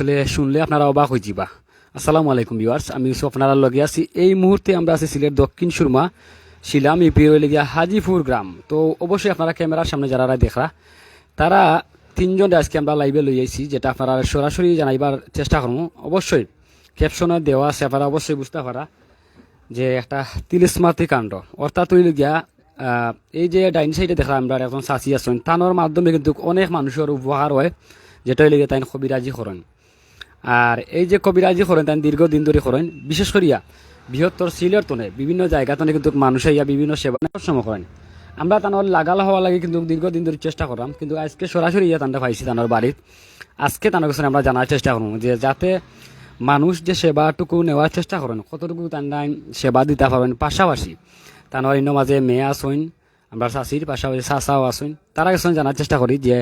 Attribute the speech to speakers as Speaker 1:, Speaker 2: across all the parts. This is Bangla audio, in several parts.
Speaker 1: আসলে শুনলে আপনারা অবাক হয়ে যাবা আসসালামু আলাইকুম ভিউয়ার্স, আমি ইউসুফ, আপনারা লগে আছি। এই মুহূর্তে আমরা আছি সিলেট দক্ষিণ সুরমা, শিলাম ইপি রইলে গিয়া হাজিপুর গ্রাম। তো অবশ্যই আপনারা ক্যামেরার সামনে যারা দেখরা, তারা তিনজন আজকে আমরা লাইভে লই আইছি, যেটা আপনারা সরাসরি জানাইবার চেষ্টা করব। অবশ্যই ক্যাপশনে দেওয়া আছে, আপনারা অবশ্যই বুঝতে পারা যে একটা তিলিসমাতি কাণ্ড। অর্থাৎ হইল গিয়া এই যে ডাইন সাইডে দেখা আমরা, একজন চাচি আছেন, তানোর মাধ্যমে কিন্তু অনেক মানুষের উপহার হয়, যেটা গিয়া তাই কবিরাজি করেন। আর এই যে কবিরাজি করেন তাই দীর্ঘদিন ধরে করেন বিশেষ করিয়া বৃহত্তর সিলেট তনে, বিভিন্ন জায়গা তনে কিন্তু মানুষ ইয়া বিভিন্ন সেবা সময় করেন আমরা তানোর লাগাল হওয়া লাগে কিন্তু দীর্ঘদিন ধরে চেষ্টা করলাম, কিন্তু আজকে সরাসরি ইয়া তানটা পাইছি তানোর বাড়িত আজকে তানোর কাছে আমরা জানার চেষ্টা করব যে যাতে মানুষ যে সেবাটুকু নেওয়ার চেষ্টা করেন, কতটুকু তান্ডাই সেবা দিতে পারবেন পাশাপাশি। তানোর অন্য মাঝে মেয়ে আসইন আমরা শাশির পাশাপাশি চাচাও আসইন তারা কাছে জানার চেষ্টা করি যে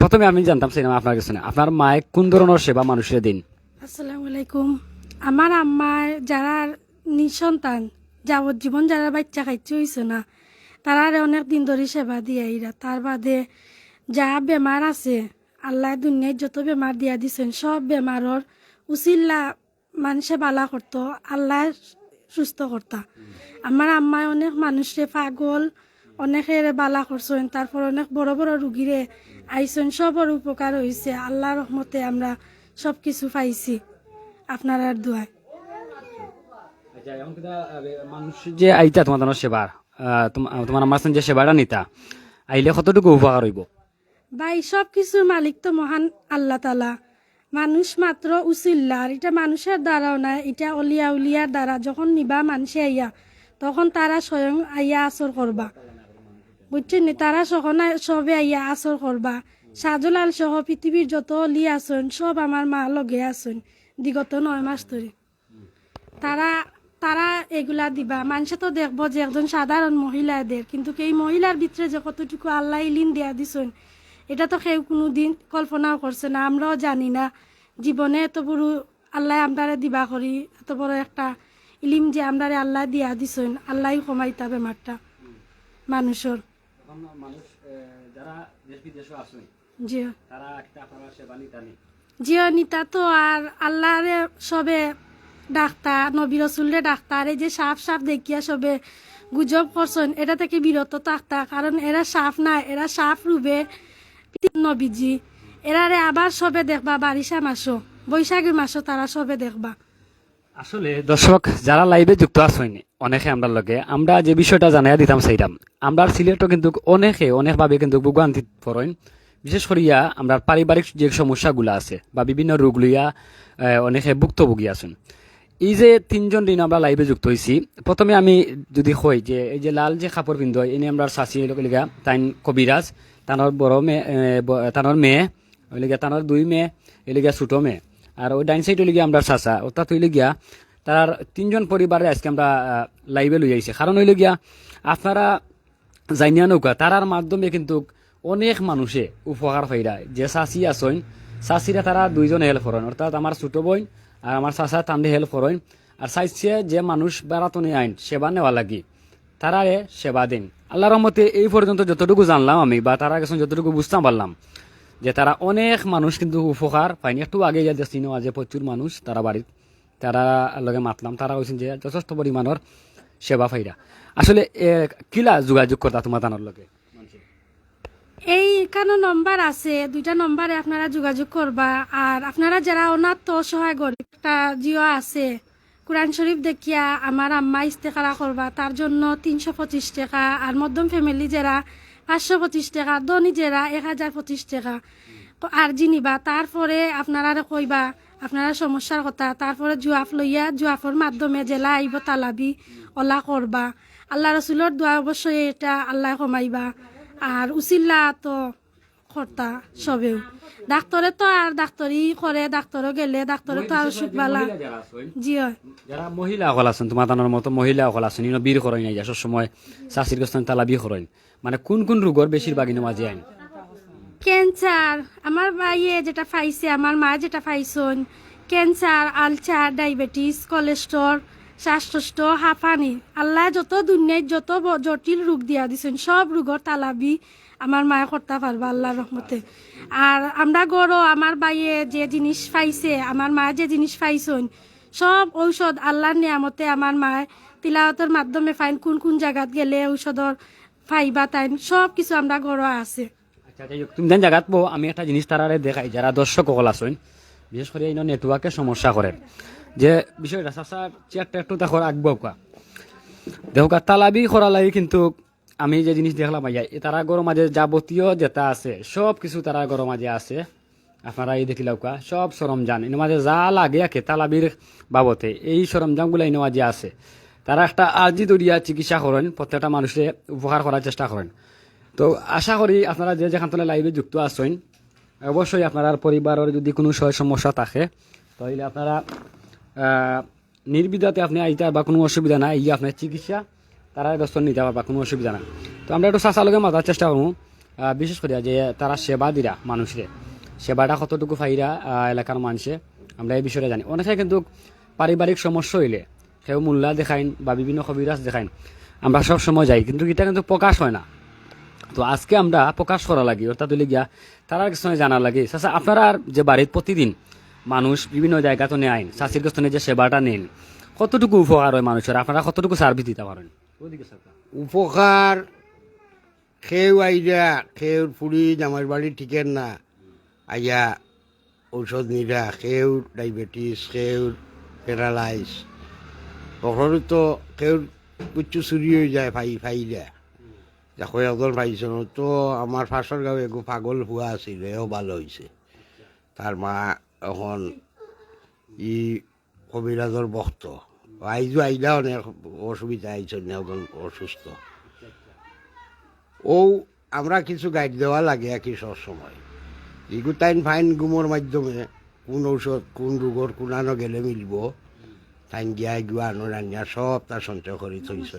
Speaker 1: প্রথমে আমি জানতাম সিনেমা আপনার কাছে আপনার মায়ে কোন ধরনের সেবা মানুষের দিন?
Speaker 2: আসসালামু আলাইকুম। আমার আম্মার যারা নিঃসন্তান, যাবজ্জীবন যারা বাচ্চা খাইতে হয়েছে না, তারা অনেক দিন ধরে সেবা দিয়ে এরা তার বাদে যা বেমার আছে, আল্লাহ দুনিয়ায় যত বেমার দিয়া দিছেন, সব বেমারর উচিল্লা মানুষে বালা করতো, আল্লাহ সুস্থ করতা। আমার আম্মায় অনেক মানুষে পাগল অনেকের বালা করছেন তারপর অনেক বড় বড় রুগীরে আইসেন সবর উপকার হয়েছে আল্লাহ রহমতে আমরা সব কিছু পাইছি। আপনার আর দোয়ায়।
Speaker 1: মানুষ যে আইতা তোমার সেবার তোমার আমার যে সেবাটা নিতা আইলে কতটুকু উপকার হইব?
Speaker 2: ভাই সব কিছুর মালিক তো মহান আল্লাহ তালা মানুষ মাত্র উচিল্লা এটা মানুষের দ্বারাও না এটা অলিয়া উলিয়ার দ্বারা। যখন নিবা মানুষে আইয়া তখন তারা স্বয়ং আইয়া আসর করবা। বুঝছেন নি? তারা সখন সবে আইয়া আসর করবা। সাজলাল সহ পৃথিবীর যত অলি আসন সব আমার মা লগে আসন বিগত নয় মাস ধরে। তারা তারা এগুলা দিবা। মানুষে তো দেখব যে একজন সাধারণ মহিলাদের কিন্তু এই মহিলার ভিতরে যে কতটুকু আল্লাহ ইলিন দিয়া দিছেন, এটা তো কেউ কোনো দিন কল্পনাও করছে না। আমরাও জানি না। জীবনে এত বড় আল্লাহ আমরারে দিবা করি, এত বড় একটা ইলিম যে আমরারে আল্লাহ দিয়া দিছেন আল্লাহ কমাইতা বেমারটা মানুষের।
Speaker 1: মানুষ যারা দেশ বিদেশে আসে
Speaker 2: জি।
Speaker 1: তারা একটা আপনার সেবা নিতা
Speaker 2: তো আর আল্লাহরে সবে ডাক্তার নবী রসুলরে ডাক্তার এই যে সাপ সাপ দেখিয়া সবে গুজব করছেন এটা থেকে বিরত থাকতা কারণ এরা সাপ না এরা সাপ রূপে নবীজি। এরারে আবার সবে দেখবা বারিশা মাসও বৈশাখী মাসও তারা সবে দেখবা।
Speaker 1: আসলে দর্শক, যারা লাইভে যুক্ত আসেনি অনেকে আমরা লগে, আমরা যে বিষয়টা জানাইয়া দিতাম সেইটাম। আমরা সিলেটও কিন্তু অনেকে, অনেকভাবে কিন্তু ভোগান্তি পড়েন। বিশেষ করিয়া আমরা পারিবারিক যে সমস্যাগুলো আছে, বা বিভিন্ন রোগ লইয়া অনেকে ভুক্তভোগী আছেন। এই যে তিনজন দিন আমরা লাইভে যুক্ত হয়েছি প্রথমে আমি যদি কই যে, এই যে লাল যে কাপড় পিন্ধ, এনে আমরা চাষি লিগা তাইন কবিরাজ, তানোর বড় মেয়ে তানোর মেয়ে ওইলিগা তানোর দুই মেয়ে এলিগা ছোটো মেয়ে। আর ওই ডাইন সাইড হইলে গিয়া আমরা চাচা অর্থাৎ হইলে গিয়া তার তিনজন পরিবারে আজকে আমরা লাইভে লই আইছি। কারণ হইলে গিয়া আপনারা জানিয়া নৌকা, তারার মাধ্যমে কিন্তু অনেক মানুষে উপকার পাইরা, যে চাচি আসইন চাচিরা তারা দুইজন হেল্প করেন। অর্থাৎ আমার ছোট বোন আর আমার চাচা তান্ডে হেল্প করেন। আর চাইছে যে মানুষ বেড়াতনি আইন, সেবা নেওয়া লাগি, তারারে সেবা দিন। আল্লাহর রহমতে এই পর্যন্ত যতটুকু জানলাম আমি, বা তারা কাছে যতটুকু বুঝতে পারলাম। যে তারা অনেক মানুষ কিন্তু উপকার পায়নি। একটু আগে যা দেখছি যে প্রচুর মানুষ তারা বাড়িত তারা লগে মাতলাম, তারা কইছেন যে যথেষ্ট পরিমাণের সেবা পাইরা। আসলে কিলা যোগাযোগ করতা তোমার তানোর লগে?
Speaker 2: এই এখানে নম্বর আছে? দুইটা নম্বরে আপনারা যোগাযোগ করবা। আর আপনারা যারা অনাথ অসহায় গরিব, একটা জিও আছে, কোরআন শরীফ দেখিয়া আমার আম্মা ইস্তেকারা করবা। তার জন্য তিনশো পঁচিশ টাকা। আর মধ্যম ফ্যামিলি যারা পাঁচশো পঁচিশ টাকা ধনী জেরা এক হাজার পঁচিশ টাকা। আর জিনিবা তারপরে আপনারা কইবা আপনারা সমস্যার কথা তারপরে জুয়াফ লইয়া জুয়াফর মাধ্যমে জেলা আইব তালাবি ওলা করবা। আল্লাহ রসুলোর দোয়া অবশ্যই এটা আল্লাহ কমাইবা। আর উচিল্লা তো কর্তা সবেও। ডাক্তরে তো আর ডাক্তরি করে ডাক্তরও গেলে ডাক্তরে তো আর অসুখ বালা জি হয়।
Speaker 1: যারা মহিলা অকল আছেন তোমার তানোর মতো মহিলা অকল আছেন ইনো বীর করেন নাই যার সময় চাষির গোস্তান তালা বি করেন মানে কোন কোন রোগর বেশিরভাগ ইনো মাঝে আইন?
Speaker 2: ক্যান্সার আমার ভাইয়ে যেটা পাইছে আমার মা যেটা পাইছন ক্যান্সার আলসার ডায়াবেটিস কোলেস্ট্রল শ্বাসকষ্ট হাঁপানি। আল্লাহ যত দুনিয়ায় যত জটিল রোগ দিয়া দিছেন, সব রোগর তালাবি আমার মায়ে করতে পারব আল্লাহর রহমতে আর আমরা গড়ো আমার বাইয়ে যে জিনিস পাইছে আমার মা যে জিনিস পাইছেন, সব ঔষধ আল্লাহর নিয়ামতে আমার মায়ে তিলাওয়াতের মাধ্যমে ফাইন কোন কোন জায়গাত গেলে ঔষধর ফাইবা তাইন, সব কিছু আমরা গড়ো আছে।
Speaker 1: আচ্ছা যাই জায়গাত আমি একটা জিনিস তারারে দেখাই যারা দর্শক সকল আছেন বিশেষ করে নেটওয়ার্কের সমস্যা করে যে বিষয়টা চাচার চেয়ারটা একটু দেখো আঁকবো কা দেখো কা তালাবি করা লাগে কিন্তু আমি যে জিনিস দেখলাম, আইয়া এ তারা গরম মাঝে যাবতীয় যেটা আছে, সব কিছু তারা গরম মাঝে আছে। আপনারা এই দেখিলাও কা সব সরঞ্জাম এর মাঝে যা লাগে আকে তালাবির বাবতে। এই সরঞ্জামগুলো এনে মাঝে আছে। তারা একটা আজি দরিয়া চিকিৎসা করেন প্রত্যেকটা মানুষে উপকার করার চেষ্টা করেন তো আশা করি আপনারা যে যেখান থেকে লাইভে যুক্ত আছেন, অবশ্যই আপনার পরিবারের যদি কোনো সয় সমস্যা থাকে তাহলে আপনারা নির্বিধাতে আপনি আইতে বা কোনো অসুবিধা নাই ইয়ে আপনার চিকিৎসা, তারা ব্যস্ত নিতে পারবা, কোনো অসুবিধা নাই। তো আমরা একটু চাচালোকে মাথার চেষ্টা করব। বিশেষ করে যে তারা সেবা দিরা মানুষের, সেবাটা কতটুকু ফাইরা এলাকার মানুষে, আমরা এই বিষয়টা জানি। অনেকে কিন্তু পারিবারিক সমস্যা হইলে সেও মূল্যা দেখাইন বা বিভিন্ন কবিরাজ দেখাইন, আমরা সব সময় যাই, কিন্তু এটা কিন্তু প্রকাশ হয় না। তো আজকে আমরা প্রকাশ করা লাগি, অর্থাৎ গিয়া তারা কিছু জানা লাগে। চাচা, আপনারা যে বাড়ির প্রতিদিন মানুষ বিভিন্ন জায়গা তো নেয়। চাষির থেকে যে সেবাটা নেন। কতটুকু উপকার হয় মানুষের? আপনারা কতটুকু সার্ভিস দিতে পারেন।
Speaker 3: উপকার খেউ আইরা খেউর ফুড়ি জামাই বাড়ি ঠিকেন না। আইয়া ঔষধ নিরা খেউর ডায়াবেটিস খেউর প্যারালাইজ কখনো তো খেউর কুচ্ছু চুরি হয়ে যায় ফাই ফাইলে দেখো একজন পাইছিল তো আমার ফাঁসর গাঁও একো পাগল হুয়া আছিল, এও ভালো হয়েছে তার মা এখন ই কবিরাজর বক্ত আইজো আইলা অনেক অসুবিধা আইছে একজন অসুস্থ। ও আমরা কিছু গাইড দেওয়া লাগে আর কি সময় ইগুতাইন ফাইন গুমোর মাধ্যমে কোন ঔষধ, কোন রোগর কোনানো গেলে মিলব। তাইন গিয়া গুয়া আনো রান্না সব তার সঞ্চয় করে থইছে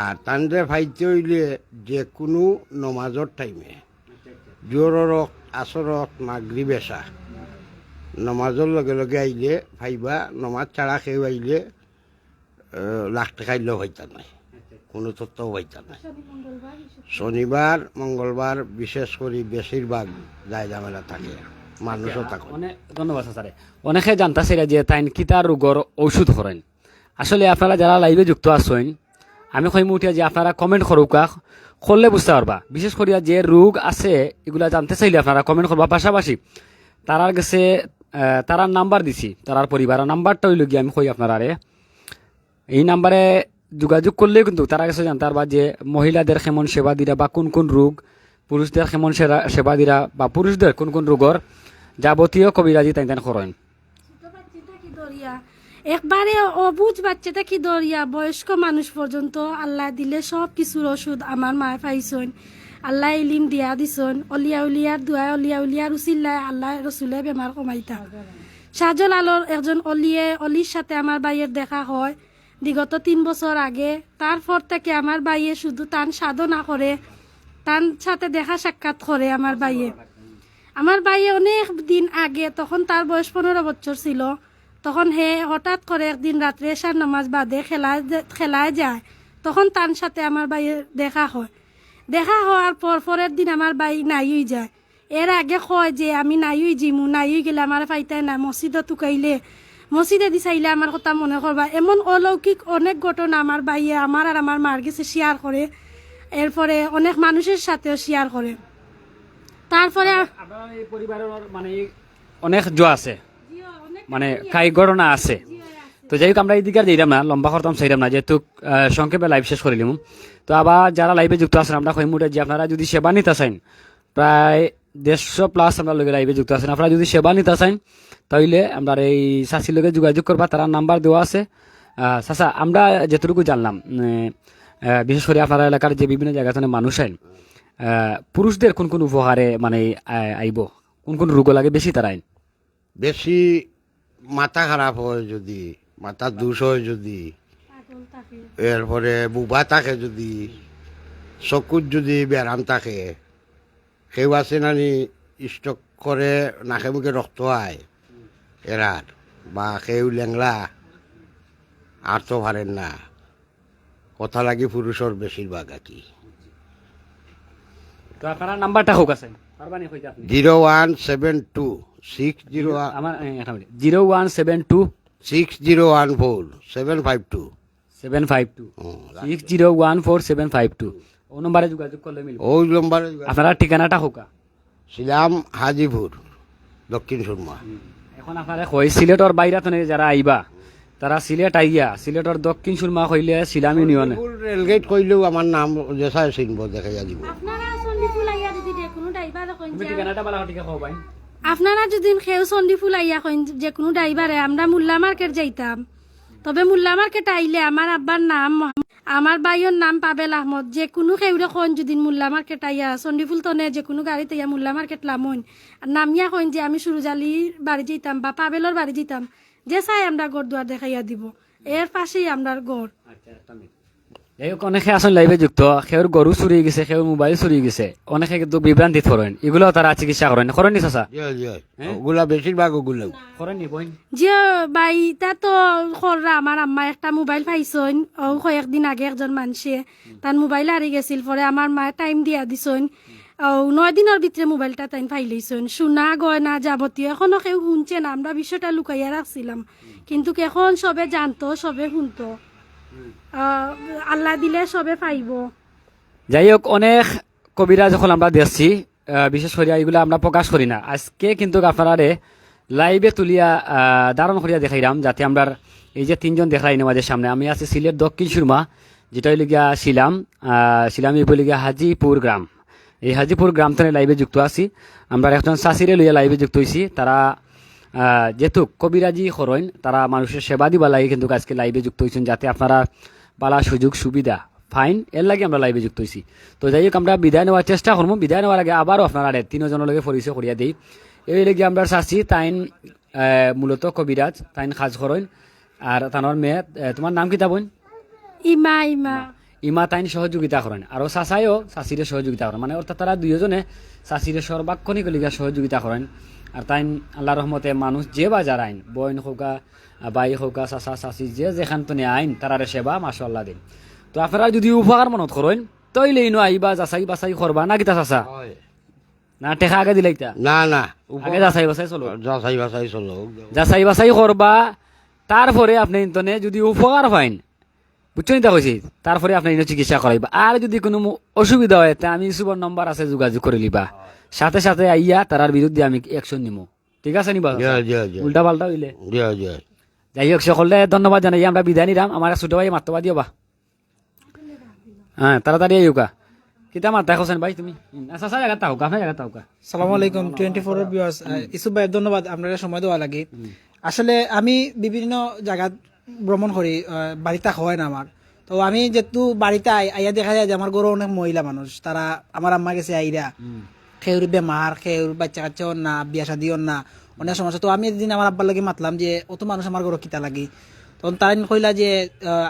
Speaker 3: আর তানরে ফাইতে হইলে যে কোনো নমাজর টাইমে জোররক আসরক মাগরি বেচা নমাজর লগে লগে আইলে ফাইবা নমাজ ছাড়া খেয়ে আইলে আহ, লাখ টাকা হইতা নাই। কোনো তত্ত্বও হইতা নাই। শনিবার মঙ্গলবার বিশেষ করে বেশিরভাগ দায় ঝামেলা থাকে মানুষও থাকে।
Speaker 1: অনেক ধন্যবাদ স্যার অনেকে জানতাছে যে তাই কিতা রোগর ঔষধ করেন আসলে আপনারা যারা লাইভে যুক্ত আছেন আমি কইম উঠিয়া যে আপনারা কমেন্ট করুকা করলে বুঝতে পারবা। বিশেষ করিয়া যে রোগ আছে এগুলা জানতে চাইলে আপনারা কমেন্ট করবা পাশাপাশি তারার কাছে তারার নাম্বার দিছি। তারার পরিবারের নাম্বারটা হইল গিয়ে আমি কই আপনারারে। এই নাম্বারে যোগাযোগ করলে কিন্তু তারা কাছে জানতে পারবা যে মহিলাদের কেমন সেবা দিরা বা কোন কোন রোগ, পুরুষদের কেমন সেবা দিরা বা পুরুষদের কোন কোন রোগর যাবতীয় কবিরাজি তাই তাই করেন।
Speaker 2: একবারে অবুঝ বাচ্চাটা কি দরিয়া? বয়স্ক মানুষ পর্যন্ত আল্লাহ দিলে সব কিছুর ওষুধ আমার মায় পাইছেন। আল্লাহ ইলিম দিয়া দিছন, অলিয়া উলিয়ার দুয়া, অলিয়া উলিয়ার উচিল্লায় আল্লাহ রসুলে বেমার কমাইতা। সাজল আলোর একজন অলিয়ে অলির সাথে আমার বাইয়ের দেখা হয়। বিগত তিন বছর আগে তারপর থেকে আমার বাইয়ে শুধু তান সাধনা করে তার সাথে দেখা সাক্ষাৎ করে আমার বাইয়ে। আমার ভাই অনেক দিন আগে, তখন তার বয়স পনেরো বছর ছিল, তখন হে হঠাৎ করে একদিন রাত্রে এশার নামাজ বাদে খেলায় খেলায় যায়, তখন তার সাথে আমার ভাইয়ের দেখা হয়। দেখা হওয়ার পর পরের দিন আমার ভাই নাই হয়ে যায়। এর আগে কয় যে আমি নাই হয়ে জিমু নাই হয়ে গেলে আমার ফাইতাই না মসজিদে টুকাইলে মসজিদে দি চাইলে আমার কথা মনে করবা এমন অলৌকিক অনেক ঘটনা আমার ভাইয়ে আমার আর আমার মার কাছে শেয়ার করে এরপরে অনেক মানুষের সাথেও শেয়ার করে তারপরে
Speaker 1: পরিবারের মানে অনেক জো আছে। মানে কাই ঘটনা আছে। তো যাই হোক, আমরা এই দিকে আর যাইলাম না, লম্বা করতাম চাইলাম না, যেহেতু সংক্ষেপে লাইভ শেষ করিলাম তো আবার যারা লাইভে যুক্ত আছেন, আমরা কইমুটে যে আপনারা যদি সেবা নিতে চান প্রায় দেড়শো প্লাস আমরা লোকের লাইভে যুক্ত আছেন। আপনারা যদি সেবা নিতে চান তাহলে আমরা এই চাষির লোকে যোগাযোগ করবা, তারা নাম্বার দেওয়া আছে। চাচা আমরা যেটুকু জানলাম বিশেষ করে আপনার এলাকার যে বিভিন্ন জায়গা মানুষ আইন পুরুষদের কোন কোন উপহারে মানে আইব? কোন কোন রোগ লাগে বেশি তারা আইন?
Speaker 3: বেশি মাথা খারাপ হয় যদি মাথা দুষ হয় যদি। এরপরে বুবা থাকে যদি চকুত যদি বেরাম থাকে সেও আছে নানি স্টক করে নাকে মুখে রক্ত হয় এরার বা লেংলা আর তো পারেন না। কথা লাগি পুরুষের বেশিরভাগ আর কি
Speaker 1: তো আপনারা নাম্বারটা হোক আছে পারবানি কইতে আপনি
Speaker 3: zero one seven two six zero
Speaker 1: আমার zero one seven two
Speaker 3: six zero one four seven five two
Speaker 1: seven five two six zero one four seven five two ও নম্বরে যোগাযোগ করলে মিলবে।
Speaker 3: ওই নম্বরে
Speaker 1: আপনারা ঠিকানাটা হোকা
Speaker 3: ছিলাম হাজিপুর দক্ষিণ সুরমা।
Speaker 1: এখন আপনারা কই সিলেটর বাইরা যারা আইবা তারা সিলেট আইয়া সিলেটর দক্ষিণ সুরমা কইলে শিলাম ইউনিয়নে
Speaker 3: রেলগেট কইলেও আমার নাম যেসাই চিনব দেখাইয়া দিব
Speaker 2: আপনারা সন্দিফুল আইয়া যদি যে কোনো ড্রাইভার
Speaker 1: ঠিকানাটা বালা ঠিক ভাই।
Speaker 2: আপনারা যদি কেউ সন্দিফুল আইয়া কইন, যে কোনো ড্রাইভারে আমরা মুল্লা মার্কেট যাইতাম। তবে মুল্লা মার্কেট আইলে আমার আব্বার নাম, আমার ভাইয়ের নাম পাবেল আহমদ। যে কোনো কেউরে কইন যদি মুল্লা মার্কেট আইয়া সন্দিফুল তনে যে কোনো গাড়িতে ইয়া মুল্লা মার্কেট লামইন। আর নামিয়া কইন যে আমি সুরজালির বাড়ি যেতাম বা পাবেলর বাড়ি যেতাম যে চাই আমরা গড় দুয়ার দেখাইয়া দিব। এর পাশেই আমরা গড়।
Speaker 1: যাই হোক অনেকে আসলে লাইভে যুক্ত। সেওর গরু চুরি গেছে সেওর মোবাইল চুরি গেছে। অনেকে কিন্তু বিভ্রান্তিত করেন এগুলো তারা চিকিৎসা করেন করেন নি চাচা
Speaker 3: ওগুলা বেশিরভাগ ওগুলো
Speaker 1: করেন নি বইন?
Speaker 2: যে বাই তা তো খররা আমার আম্মা একটা মোবাইল পাইছইন। ও কয়েকদিন আগে একজন মানুষে তার মোবাইল হারি গেছিল পরে আমার মা টাইম দিয়া দিছইন। ও নয় দিনের ভিতরে মোবাইলটা তাই ফাইলেছইন সোনা গয়না যাবতীয় এখনও কেউ শুনছে না। আমরা বিষয়টা লুকাইয়া রাখছিলাম কিন্তু এখন সবে জানতো সবে শুনতো। আল্লাহ দিলে সবে পাইব।
Speaker 1: যাই হোক অনেক কবিরা যখন আমরা দেখছি বিশেষ করে এগুলো আমরা প্রকাশ করি না। আজকে কিন্তু আপনারা লাইভে তুলিয়া দারণ করিয়া দেখাইলাম, যাতে আমরা এই যে তিনজন দেখাই আমাদের সামনে। আমি আছি সিলেট দক্ষিণ সুরমা, যেটা হইল গিয়া শিলাম শিলাম এই বলি গিয়া হাজিপুর গ্রাম। এই হাজিপুর গ্রাম থেকে লাইভে যুক্ত আছি। আমরা একজন চাষিরে লইয়া লাইভে যুক্ত হয়েছি তারা যেহেতু কবিরাজি করইন তারা মানুষের সেবা দিবা লাগে কিন্তু আজকে লাইভে যুক্ত হয়েছেন যাতে আপনারা পালা সুযোগ, সুবিধা ফাইন এর লাগে আমরা লাইভে যুক্ত হয়েছি। তো যাই হোক, আমরা বিদায় নেওয়ার চেষ্টা করব। বিদায় নেওয়ার আগে আবারও আপনারা তিনজনের লগে পরিচয় করিয়া দিই। এই লেগে আমরা চাচ্ছি তাইন মূলত কবিরাজ, তাইন সাজ করইন আর তানোর মেয়ে তোমার নাম কিতা বোন?
Speaker 2: ইমা ইমা।
Speaker 1: ইমা তাইন সহযোগিতা করেন। আর চাচাইও চাষিরে সহযোগিতা করেন মানে অর্থাৎ তারা দুইজনে চাষিরে সর্বাক্ষণিক লিগা সহযোগিতা করেন আর তাইন আল্লাহ রহমতে মানুষ যে বা যারা আইন বইন হৌকা বাই হৌকা চাচা চাচি যে যেখান তো আইন তারারে সেবা মাসাল্লাহ দিন। তো আপনারা যদি উপকার মনত করেন তইলে ইনো আইবা যাচাই বাছাই করবা না কিতা চাচা? না টেকা আগে দিলাইতা
Speaker 3: না না।
Speaker 1: আগে যাচাই বাছাই চলো।
Speaker 3: যাচাই বাছাই চলো।
Speaker 1: যাচাই বাছাই করবা তারপরে আপনি ইন্তনে যদি উপকার পাইন। বুঝছ নিতা কইছি? তারপরে আপনি ইনো চিকিৎসা করাইবা। আর যদি কোনো অসুবিধা হয় তা আমি সুবর নম্বর আছে যোগাযোগ করে লিবা সাথে সাথে আইয়া তারার বিরুদ্ধে আমি অ্যাকশন নিমু। ঠিক আছে নিবা উল্টা পাল্টা হইলে। যাই হোক সকলে ধন্যবাদ জানাই। আমরা বিদায় নিলাম। আমার ছোট ভাই মাত্রবা দিও বা হ্যাঁ তাড়াতাড়ি আইউকা কিতা মাত্রা হোসেন ভাই তুমি? আচ্ছা আচ্ছা জায়গা তাহুকা আপনার জায়গা তাহুকা
Speaker 4: সালাম আলাইকুম টোয়েন্টি ফোর ভিউয়ার্স ইসুফ ভাই ধন্যবাদ। আপনারা সময় দেওয়া লাগে। আসলে আমি বিভিন্ন জায়গাত ভ্রমণ করি বাড়িতে হয় না আমার তো আমি যেহেতু বাড়িতে আই- আইয়া দেখা যায় যে আমার গরু অনেক মহিলা মানুষ তারা আমার আম্মা গেছে আইরা খেউর বেমার খেউর বাচ্চা কাচ্চা না বিয়া শাদি ওর না অনেক সমস্যা। তো আমি একদিন আমার আব্বার লাগে মাতলাম যে অত মানুষ আমার গরু কিতা লাগে? তখন তারা কইলা যে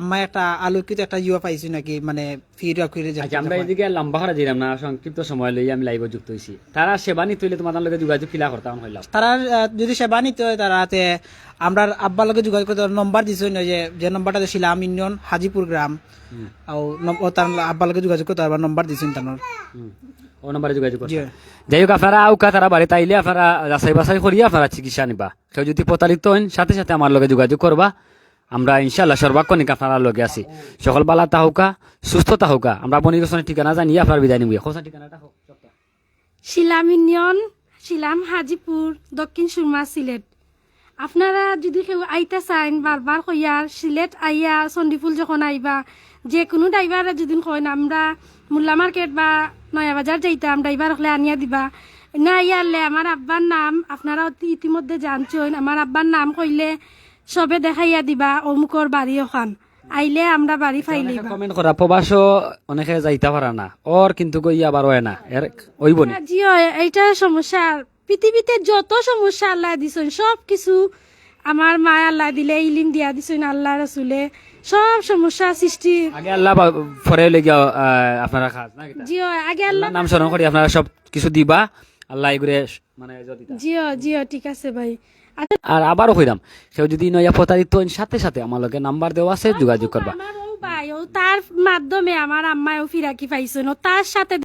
Speaker 4: আম্মা একটা আলোকিত একটা ইউয়া পাইছি নাকি মানে ফির করে যে
Speaker 1: আচ্ছা আমরা এদিকে লম্বা করা দিলাম না সংক্ষিপ্ত সময় লই আমি লাইভে যুক্ত হয়েছি তারা সেবা নিতে হইলে তোমাদের লগে যোগাযোগ কিলা করতাম হইলাম।
Speaker 4: তারা যদি সেবা নিতে হয় তারাতে আমরা আব্বার লগে যোগাযোগ করতে নম্বর দিছে না যে যে নম্বরটা দিছিল আম ইউনিয়ন হাজিপুর গ্রাম। ও তার আব্বার লগে যোগাযোগ করতে পারবা নম্বর দিছেন তার
Speaker 1: ও নম্বরে যোগাযোগ করতে যাই হোক আপনারা আউকা তারা বাড়িতে আইলে আপনারা যাচাই বাছাই করিয়া আপনারা চিকিৎসা নিবা। কেউ যদি প্রতারিত হন সাথে সাথে আমার লগে যোগাযোগ করবা। আমরা ইনশাল্লাহ সর্বাক্ষণিক আপনারা লগে আছি। সকল বালা তাহকা, সুস্থ তাহকা। আমরা বনিরসনের ঠিকানা জানি, আপনার বিদায় নিবি। খোঁজা ঠিকানাটা
Speaker 2: শিলাম ইউনিয়ন, শিলাম হাজিপুর, দক্ষিণ সুরমা সিলেট। আপনারা যদি কেউ আইতা চাইন বারবার কইয়ার সিলেট আইয়া চণ্ডীফুল যখন আইবা যে কোনো ড্রাইভারে যদি কইন, আমরা মোল্লা মার্কেট বা নয়া বাজার যাইতাম ড্রাইভার হলে আনিয়া দিবা। না আইয়ারলে আমার আব্বার নাম, আপনারা ইতিমধ্যে জানছেন আমার আব্বার নাম কইলে সবে দেখাইয়া দিবা অমুকর বাড়ি ওখান আইলে আমরা বাড়ি ফাইলিবা।
Speaker 1: কমেন্ট করা প্রবাসও অনেকে যাইতে পারা না। ওর কিন্তু কই আবার হয় না। এর ওইব না
Speaker 2: জি এইটা সমস্যা। পৃথিবীতে যত সমস্যা আল্লাহ দিছেন সব কিছু আমার মা আল্লাহ দিলে ইলিম দিয়া দিছেন আল্লাহ রসুলে সব সমস্যা সৃষ্টি।
Speaker 1: আগে আল্লাহ পরে লেগে আপনারা খাস না?
Speaker 2: জিও আগে আল্লাহ
Speaker 1: নাম স্মরণ করি আপনারা সব কিছু দিবা। আল্লাহ এগুলো মানে
Speaker 2: জিও জিও ঠিক আছে ভাই।
Speaker 1: আর আবারও হইলাম সেও যদি নয়া প্রতারিত সাথে সাথে আমার লগে নাম্বার দেওয়া আছে যোগাযোগ করবা।
Speaker 2: তার মাধ্যমে আমার আম্মাও ফিরাকি পাইছেন তার সাথে